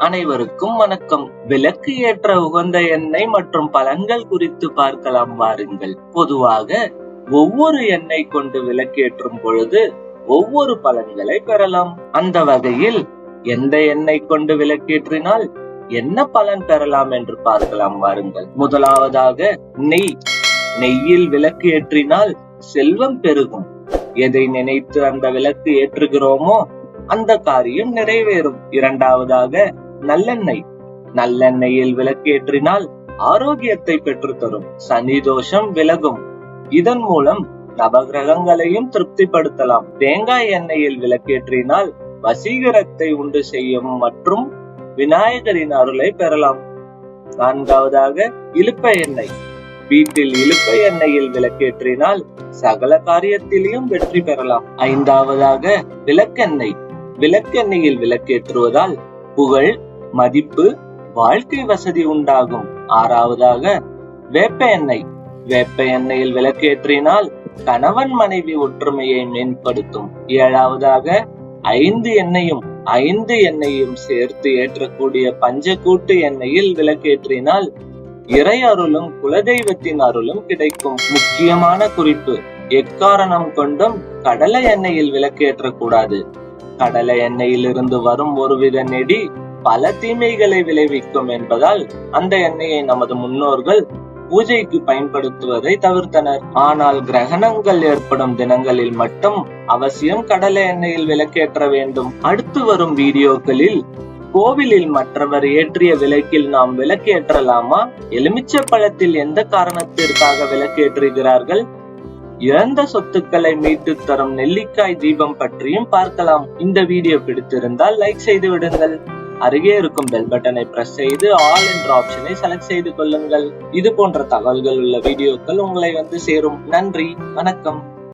அனைவருக்கும் வணக்கம். விளக்கு ஏற்ற உகந்த எண்ணெய் மற்றும் பலன்கள் குறித்து பார்க்கலாம் வாருங்கள். பொதுவாக ஒவ்வொரு எண்ணெய் கொண்டு விளக்கேற்றும் பொழுது ஒவ்வொரு பலன்களை பெறலாம். அந்த வகையில் எந்த எண்ணெய் கொண்டு விளக்கேற்றினால் என்ன பலன் பெறலாம் என்று பார்க்கலாம் வாருங்கள். முதலாவதாக நெய். நெய்யில் விளக்கு ஏற்றினால் செல்வம் பெருகும். எதை நினைத்து அந்த விளக்கு ஏற்றுகிறோமோ அந்த காரியம் நிறைவேறும். இரண்டாவதாக நல்லெண்ணெய். நல்லெண்ணெயில் விளக்கேற்றினால் ஆரோக்கியத்தை பெற்றுத்தரும். சனி தோஷம் விலகும். இதன் மூலம் நவகிரகங்களையும் திருப்திப்படுத்தலாம். தேங்காய் எண்ணெயில் விளக்கேற்றினால் வசீகரத்தை உண்டு செய்யும் மற்றும் விநாயகரின் அருளை பெறலாம். நான்காவதாக இழுப்ப எண்ணெய். வீட்டில் இழுப்ப எண்ணெயில் விளக்கேற்றினால் சகல காரியத்திலையும் வெற்றி பெறலாம். ஐந்தாவதாக விளக்கெண்ணெய். விளக்கெண்ணெயில் விளக்கேற்றுவதால் புகழ் மதிப்பு வாழ்க்கை வசதி உண்டாகும். ஆறாவதாக வேப்ப எண்ணெய். வேப்ப எண்ணெயில் விளக்கேற்றினால் கணவன் மனைவி ஒற்றுமையை மேம்படுத்தும். ஏழாவதாக ஐந்து எண்ணெயும் ஐந்து எண்ணெயும் சேர்த்து ஏற்றக்கூடிய பஞ்சக்கூட்டு எண்ணெயில் விளக்கேற்றினால் இறை அருளும் குலதெய்வத்தின் அருளும் கிடைக்கும். முக்கியமான குறிப்பு எக்காரணம் கொண்டும் கடலை எண்ணெயில் விளக்கேற்றக்கூடாது. கடலை எண்ணெயிலிருந்து வரும் ஒருவித நெடி பல தீமைகளை விளைவிக்கும் என்பதால் அந்த எண்ணெயை நமது முன்னோர்கள் பூஜைக்கு பயன்படுத்துவதை தவிர்த்தனர். ஆனால் கிரகணங்கள் ஏற்படும் தினங்களில் மட்டும் அவசியம் கடலை எண்ணெயில் விளக்கேற்ற வேண்டும். அடுத்து வரும் வீடியோக்களில் கோவிலில் மற்றவர் ஏற்றிய விளக்கில் நாம் விளக்கேற்றலாமா? எலுமிச்சை பழத்தில் எந்த காரணத்திற்காக விளக்கேற்றுகிறார்கள்? இழந்த சொத்துக்களை மீட்டு தரும் நெல்லிக்காய் தீபம் பற்றியும் பார்க்கலாம். இந்த வீடியோ பிடித்திருந்தால் லைக் செய்து விடுங்கள். அருகே இருக்கும் பெல் பட்டனை பிரஸ் செய்து ஆல் என்ற ஆப்ஷனை செலக்ட் செய்து கொள்ளுங்கள். இது போன்ற தகவல்கள் உள்ள வீடியோக்கள் உங்களை வந்து சேரும். நன்றி. வணக்கம்.